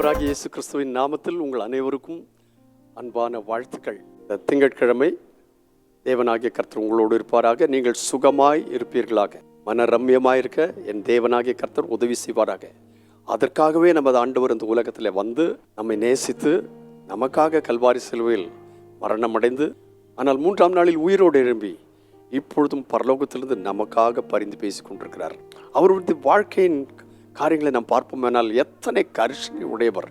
இயேசு கிறிஸ்துவின் நாமத்தில் உங்கள் அனைவருக்கும் அன்பான வாழ்த்துக்கள். இந்த திங்கட்கிழமை தேவனாகிய கர்த்தர் உங்களோடு இருப்பாராக. நீங்கள் சுகமாய் இருப்பீர்களாக. மன ரம்யமாய் இருக்க என் தேவனாகிய கர்த்தர் உதவி செய்வாராக. அதற்காகவே நமது ஆண்டவர் இந்த உலகத்தில் வந்து நம்மை நேசித்து நமக்காக கல்வாரி சிலுவையில் மரணமடைந்து ஆனால் மூன்றாம் நாளில் உயிரோடு எழும்பி இப்பொழுதும் பரலோகத்திலிருந்து நமக்காக பரிந்து பேசிக் கொண்டிருக்கிறார் அவருடைய வாழ்க்கையின் காரியங்களை நாம் பார்ப்போமேனால் எத்தனை கரிசனை உடையவர்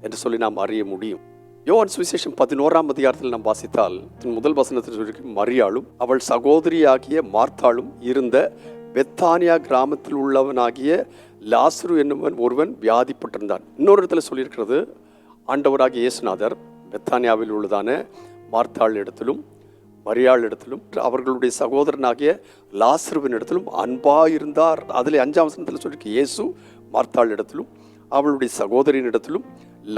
என்று சொல்லி நாம் அறிய முடியும். யோவான் சுவிசேஷம் பதினோராம் அதிகாரத்தில் நாம் வாசித்தால் முதல் வசனத்தில் சொல்லி மரியாளும் அவள் சகோதரியாகிய மார்த்தாளும் இருந்த பெத்தானியா கிராமத்தில் உள்ளவனாகிய லாசுரு என்னவன் ஒருவன் வியாதிப்பட்டிருந்தான். இன்னொரு இடத்துல சொல்லியிருக்கிறது ஆண்டவராகிய இயேசுநாதர் பெத்தானியாவில் உள்ளதான மார்த்தாள் இடத்திலும் மரியாளிடத்திலும் அவர்களுடைய சகோதரனாகிய லாசருவின் இடத்திலும் அன்பாயிருந்தார் அதில் அஞ்சாம் வசனத்தில் சொல்லியிருக்கு இயேசு மார்த்தாள் இடத்திலும் அவளுடைய சகோதரின் இடத்திலும்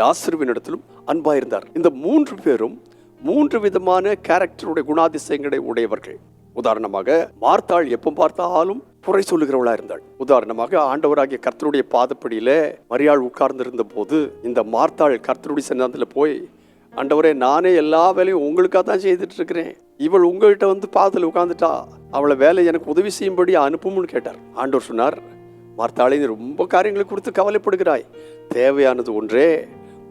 லாசருவின் இடத்திலும் அன்பாயிருந்தார் இந்த மூன்று பேரும் மூன்று விதமான கேரக்டருடைய குணாதிசயங்களை உடையவர்கள். உதாரணமாக மார்த்தாள் எப்போ பார்த்தாலும் குறை சொல்லுகிறவளா இருந்தாள். உதாரணமாக ஆண்டவராகிய கர்த்தருடைய பாதப்படியில மரியாள் உட்கார்ந்திருந்த போது இந்த மார்த்தாள் கர்த்தருடைய சன்னத்தில் போய் ஆண்டவரே நானே எல்லா வேலையும் உங்களுக்காக தான் செய்துட்டு இருக்கிறேன். இவள் உங்கள்கிட்ட வந்து பாதத்தில் உட்காந்துட்டா அவளை வேலை எனக்கு உதவி செய்யும்படி அனுப்பும்னு கேட்டார். ஆண்டோர் சொன்னார் மார்த்தாளை ரொம்ப காரியங்களை குறித்து கவலைப்படுகிறாய். தேவையானது ஒன்றே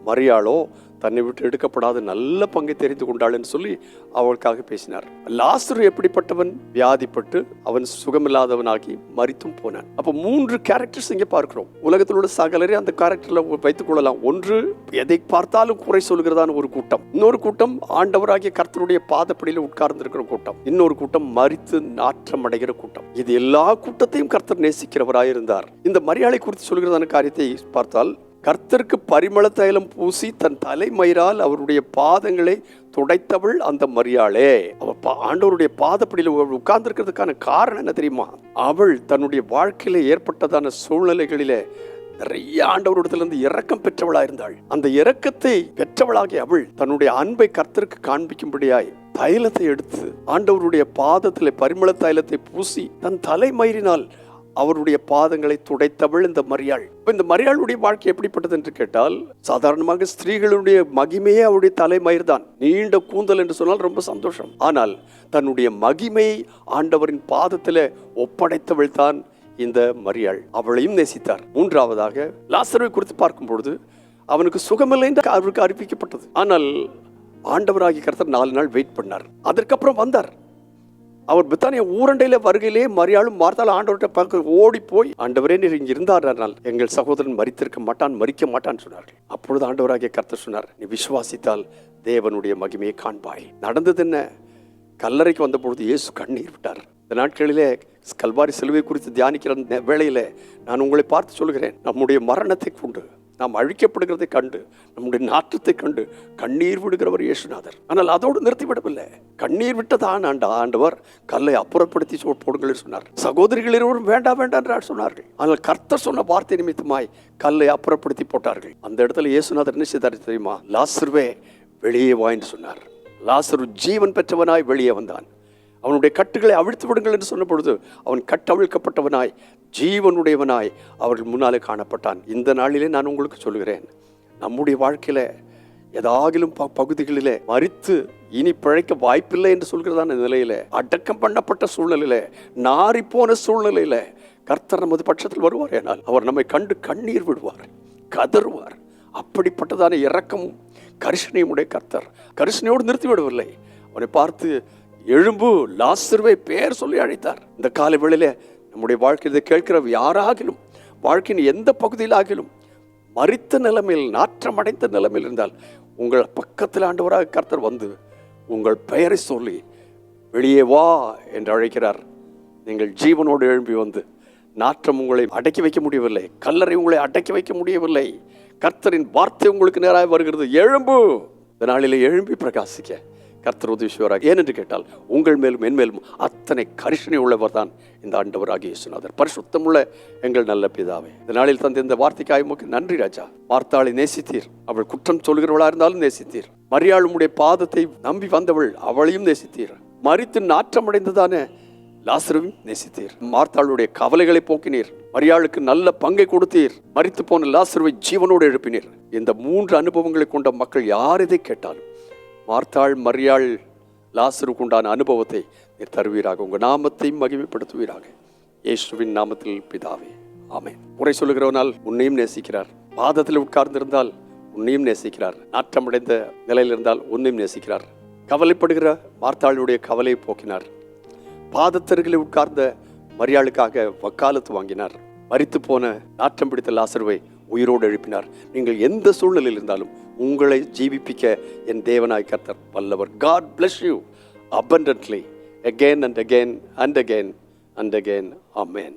மரியாளோ தன்னை விட்டு எடுக்கப்படாத நல்ல பங்கை தெரிந்து கொண்டாள் என்று சொல்லி அவளுக்காக பேசினார். லாசரு எப்படிப்பட்டவன்? வியாதிப்பட்டு அவன் சுகமில்லாதவனாகி மறித்தும் போனான். அப்போ மூன்று கேரக்டர்ஸ் இங்கே பார்க்கிறோம். உலகத்தில் உள்ள சகலரே அந்த கேரக்டரில் வைத்துக் கொள்ளலாம். ஒன்று எதை பார்த்தாலும் குறை சொல்கிறதான ஒரு கூட்டம். இன்னொரு கூட்டம் ஆண்டவராகிய கர்த்தருடைய பாதப்படியில் உட்கார்ந்து இருக்கிற கூட்டம். இன்னொரு கூட்டம் மறித்து நாற்றம் அடைகிற கூட்டம். இது எல்லா கூட்டத்தையும் கர்த்தர் நேசிக்கிறவராயிருந்தார். இந்த மரியாதை குறித்து சொல்கிறதான காரியத்தை பார்த்தால் கர்த்தருக்கு பரிமள தைலம் பூசி தன் தலைமயிரால் அவருடைய பாதங்களை துடைத்தவள் அந்த மரியாளே. அவள் பா- ஆண்டவருடைய பாதப்படியில் உட்கார்ந்துருக்கிறதுக்கான காரணம் என்ன தெரியுமா? அவள் தன்னுடைய வாழ்க்கையில ஏற்பட்டதான சூழ்நிலைகளிலே நிறைய ஆண்டவரிடத்திலிருந்து இரக்கம் பெற்றவளாக இருந்தாள் அந்த இரக்கத்தை பெற்றவளாகிய அவள் தன்னுடைய அன்பை கர்த்தருக்கு காண்பிக்கும்படியாய் தைலத்தை எடுத்து ஆண்டவருடைய பாதத்தில் பரிமள தைலத்தை பூசி தன் தலைமயிரினால் அவருடைய பாதங்களை துடைத்தவள் இந்த மரியாள். இந்த மரியாளுடைய வாழ்க்கை எப்படிப்பட்டது என்று கேட்டால் சாதாரணமாக ஸ்திரீகளுடைய மகிமையே அவருடைய தலைமயிர் தான் நீண்ட கூந்தல் என்று சொன்னால் ரொம்ப சந்தோஷம். ஆனால் தன்னுடைய மகிமையை ஆண்டவரின் பாதத்தில் ஒப்படைத்தவள் தான் இந்த மரியாள். அவளையும் நேசித்தார். மூன்றாவதாக லாசருவை குறித்து பார்க்கும் பொழுது அவனுக்கு சுகமில்லை என்று அவருக்கு அறிவிக்கப்பட்டது. ஆனால் ஆண்டவராகி கருத்தர் நாலு நாள் வெயிட் பண்ணார். அதற்கப்புறம் வந்தார். அவர் பித்தானிய ஊரண்டையில வருகையிலே மரியாளும் மார்த்தால் ஆண்டவர்கிட்ட பார்க்க ஓடி போய் ஆண்டவரே நீர் இங்க இருந்தார்கள் எங்கள் சகோதரன் மறித்திருக்க மாட்டான் மறிக்க மாட்டான் சொன்னார்கள். அப்பொழுது ஆண்டவராகிய கர்த்தர் சொன்னார் நீ விசுவாசித்தால் தேவனுடைய மகிமையை காண்பாய். நடந்தது என்ன? கல்லறைக்கு வந்த பொழுது இயேசு கண்ணீர் விட்டார். இந்த நாட்களிலே கல்வாரி சிலுவை குறித்து தியானிக்கிற வேளையில நான் உங்களை பார்த்து சொல்கிறேன் நம்முடைய மரணத்தை கொண்டு நாம் அழிக்கப்படுகிறதை கண்டு நம்முடைய நாற்றத்தை கண்டு கண்ணீர் விடுகிறவர் இயேசுநாதர். ஆனால் அதோடு நிறுத்திவிடவில்லை. கண்ணீர் விட்டதான் ஆண்ட ஆண்டவர் கல்லை அப்புறப்படுத்தி சொ- போடுங்கள் என்று சொன்னார். சகோதரிகள் இருவரும் வேண்டாம் வேண்டாம் என்று சொன்னார்கள். ஆனால் கர்த்தர் சொன்ன வார்த்தை நிமித்தமாய் கல்லை அப்புறப்படுத்தி போட்டார்கள். அந்த இடத்துல இயேசுநாதர் என்ன செய்தார் தெரியுமா? லாசர்வே வெளியே வாய்ந்து சொன்னார். லாசரு ஜீவன் பெற்றவனாய் வெளியே வந்தான். அவனுடைய கட்டுகளை அவிழ்த்து விடுங்கள் என்று சொன்ன பொழுது அவன் கட்டவிழ்க்கப்பட்டவனாய் ஜீவனுடையவனாய் அவர்கள் முன்னாலே காணப்பட்டான். இந்த நாளிலே நான் உங்களுக்கு சொல்கிறேன் நம்முடைய வாழ்க்கையில ஏதாகிலும் ப பகுதிகளிலே மறித்து இனி பிழைக்க வாய்ப்பில்லை என்று சொல்கிறதான நிலையில அடக்கம் பண்ணப்பட்ட சூழ்நிலையில நாறிப்போன சூழ்நிலையில கர்த்தர் நமது பட்சத்தில் வருவார் ஏனால் அவர் நம்மை கண்டு கண்ணீர் விடுவார் கதறுவார். அப்படிப்பட்டதான இரக்கமும் கரிசனையும் உடைய கர்த்தர் கரிசனையோடு நிறுத்தி விடவில்லை அவனை பார்த்து எழும்பு லாசருவை பெயர் சொல்லி அழைத்தார். இந்த காலை வேளையில நம்முடைய வாழ்க்கையில் இதை கேட்கிற யாராகிலும் வாழ்க்கையின் எந்த பகுதியில் ஆகிலும் மறித்த நிலைமையில் நாற்றம் அடைந்த நிலைமையில் இருந்தால் உங்கள் பக்கத்தில் ஆண்டவராக கர்த்தர் வந்து உங்கள் பெயரை சொல்லி வெளியே வா என்று அழைக்கிறார். நீங்கள் ஜீவனோடு எழும்பி வந்து நாற்றம் உங்களை அடக்கி வைக்க முடியவில்லை கல்லறை உங்களை அடக்கி வைக்க முடியவில்லை. கர்த்தரின் வார்த்தை உங்களுக்கு நேராக வருகிறது. எழும்பு! இந்த நாளிலே எழும்பி பிரகாசிக்க. கர்த்தர் உதவி செய்வாராக ஏனென்று கேட்டால் உங்கள் மேலும் என் மேலும் அத்தனை கரிசனை உள்ளவர் தான் இந்த ஆண்டவராகிய இயேசுநாதர். பரிசுத்தமுள்ள எங்கள் நல்ல பிதாவே இந்த நாளில் தந்த இந்த வார்த்தைக்காக உமக்கு நன்றி ராஜா. வார்த்தாளை நேசித்தீர். அவள் குற்றம் சொல்கிறவளா இருந்தாலும் நேசித்தீர். மரியாளுடைய பாதத்தை நம்பி வந்தவள் அவளையும் நேசித்தீர். மறித்து நாற்றமடைந்ததான லாசருவையும் நேசித்தீர். மார்த்தாளுடைய கவலைகளை போக்கினீர். மரியாளுக்கு நல்ல பங்கை கொடுத்தீர். மறித்து போன லாசருவை ஜீவனோடு எழுப்பினீர். இந்த மூன்று அனுபவங்களை கொண்ட மக்கள் யார் இதை கேட்டாலும் மார்த்தாள் மரியாள் லாசருக்கு உண்டான அனுபவத்தை நீர் தருவீராக. உங்கள் நாமத்தையும் மகிமைப்படுத்துவீராக. இயேசுவின் நாமத்தில் பிதாவே. ஆமே முறை சொல்லுகிறவனால் உன்னையும் நேசிக்கிறார். பாதத்தில் உட்கார்ந்திருந்தால் உன்னையும் நேசிக்கிறார். நாற்றமடைந்த நிலையில் இருந்தால் உன்னையும் நேசிக்கிறார். கவலைப்படுகிற மார்த்தாளுடைய கவலையை போக்கினார். பாதத்தருகில் உட்கார்ந்த மரியாளுக்காக வக்காலத்து வாங்கினார். மறித்து போன நாற்றம் பிடித்த லாசருவை உயிரோடு எழுப்பினார். நீங்கள் எந்த சூழ்நிலையில் இருந்தாலும் உங்களை ஜீவிப்பிக்க என் தேவனாய் கர்த்தர் வல்லவர். God bless you abundantly again and again and again and again. Amen.